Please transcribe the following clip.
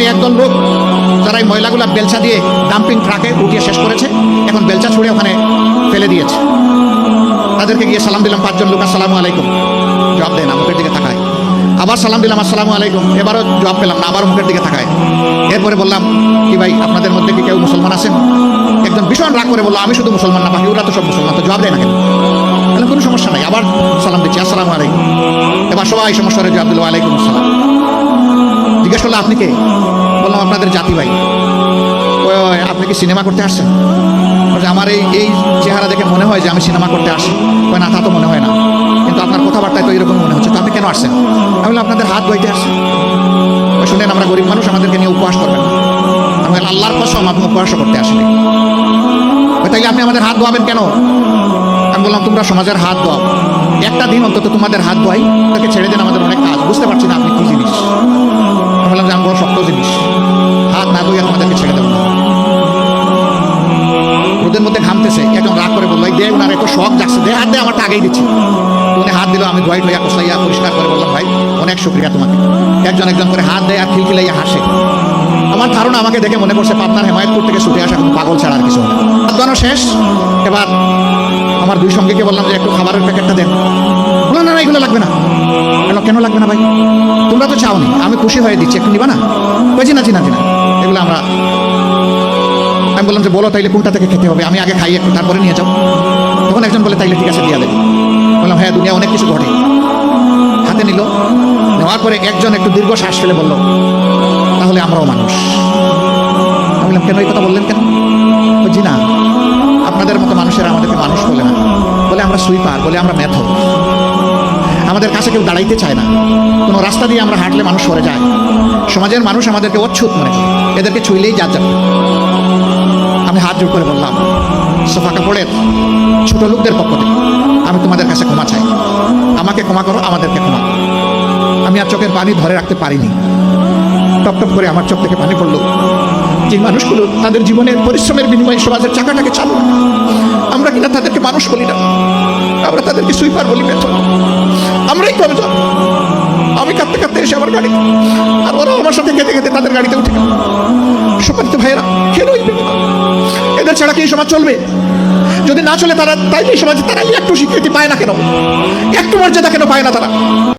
ওখানে একদল লোক যারা এই ময়লাগুলা বেলচা দিয়ে ডাম্পিং ট্রাকে উঠিয়ে শেষ করেছে, এখন বেলচা ছুঁড়ে ওখানে ফেলে দিয়েছে। তাদেরকে গিয়ে সালাম দিলাম, পাঁচজন লোক, আসসালামু আলাইকুম। জবাব দেয় না মুখের দিকে তাকায়। আবার সালাম দিলাম, আসসালামু আলাইকুম। এবারও জবাব পেলাম না আবার মুখের দিকে তাকায়। এরপরে বললাম, কি ভাই, আপনাদের মধ্যে কি কেউ মুসলমান আছেন? একজন ভীষণ রাগ করে বলল, আমি শুধু মুসলমান না, বাকি ওরা তো সব মুসলমান। তো জবাব দেয় না কেন? কোনো সমস্যা নাই, আবার সালাম দিচ্ছি, আসসালামু আলাইকুম। এবার সবাই সমস্যার জবাব দিল আলাইকুম আসসালাম। জিজ্ঞেস করল, আপনি কে? বললাম, আপনাদের জাতি ভাই। আপনি কি সিনেমা করতে আসছেন? আমার এই এই চেহারা দেখে মনে হয় যে আমি সিনেমা করতে আসি। না, তা তো মনে হয় না। কিন্তু আপনার কথাবার্তায় তো এরকম মনে হচ্ছে। তো আপনি কেন আসছেন? আমি আপনাদের হাত ধোয়াইতে আসছেন শুনেন, আমরা গরিব মানুষ, আমাদেরকে নিয়ে উপবাস করবেন আমি আল্লাহর কসম, আপনি উপবাসও করতে আসেনি তাইলে আপনি আমাদের হাত ধোয়াবেন কেন? আমি বললাম, তোমরা সমাজের হাত ধোয়াও। একটা দিন অন্তত তোমাদের হাত ধোয়াই। তাকে ছেড়ে দেন আমাদের অনেক কাজ। বুঝতে পারছি না আপনি কি হাত না ধুয়ে তোমাদেরকে ছেড়ে দেবো না। রোদের মধ্যে ঘামতেছে, একজন রাগ করে বলল, "এই দে ওনার একটু শখ যাচ্ছে দে, হাত দে আমারটা আগেই দিচ্ছি। উনি হাত দিল, আমি ধোয়াই ঠোয়া কষলাইয়া পরিষ্কার করে বললাম, ভাই, অনেক শুক্রিয়া তোমাকে। একজন একজন করে হাত দেয় আর খিলখিলাইয়া হাসে। আমার ধারণা আমাকে দেখে মনে করছে পাবনার হেমায়তপুর থেকে ছুটে আসা কোনো পাগল ছাড়া আর কিছু না। শেষ, এবার আমার দুই সঙ্গীকে বললাম যে, একটু খাবারের প্যাকেটটা দেন। বললাম, না না, এগুলো লাগবে না। কেন লাগবে না ভাই? তোমরা তো চাওনি, আমি খুশি হয়ে দিচ্ছি, একটু নিবা না? জি না জি না জি, না। এগুলো আমরা আমি বললাম যে, বলো তাইলে কোনটা থেকে খেতে হবে? আমি আগে খাই একটু, তারপরে নিয়ে যাও। তখন একজন বলে, তাইলে ঠিক আছে, দিয়ে দেবে বললাম হ্যাঁ দুনিয়া অনেক কিছু ঘটে। হাতে নিল। নেওয়ার পরে একজন একটু দীর্ঘ শ্বাস ফেলে বলল, তাহলে আমরাও মানুষ। আমি বললাম, কেন এই কথা বললেন কেন? জি না, আপনাদের মতো মানুষেরা আমাদেরকে মানুষ বলে না। বলে আমরা সুইপার, বলে আমরা মেথর আমাদের কাছে কেউ দাঁড়াইতে চায় না। কোনো রাস্তা দিয়ে আমরা হাঁটলে মানুষ সরে যায়। সমাজের মানুষ আমাদেরকে অচ্ছুত মনে এদেরকে ছুইলেই যা যাবে আমি হাত জোর করে বললাম, সোফা কাপড়ের ছোট লোকদের পক্ষ থেকে, আমি তোমাদের কাছে ক্ষমা চাই। আমাকে ক্ষমা করো, আমাদেরকে ক্ষমা আমি আর চোখের পানি ধরে রাখতে পারিনি। টপ টপ করে আমার চোখ থেকে পানি পড়ল। যে মানুষগুলো তাদের জীবনের পরিশ্রমের বিনিময়ে সমাজের চাকাটাকে চালু। আমরা কিনা তাদেরকে মানুষ বলি না। আমরা তাদেরকে সুইপার বলি বেতন আমরাই কবে যাব আমি কাঁদতে কাঁদতে এসে আমার গাড়ি। আর ওরা আমার সাথে কেঁদে কেঁদে তাদের গাড়িতে উঠে গেল। সুপারিত ভাইয়েরা কেন এদের ছাড়া কি সমাজ চলবে? যদি না চলে তারা তাই সমাজে তারা একটু স্বীকৃতি পায় না কেন? একটু মর্যাদা কেন পায় না তারা?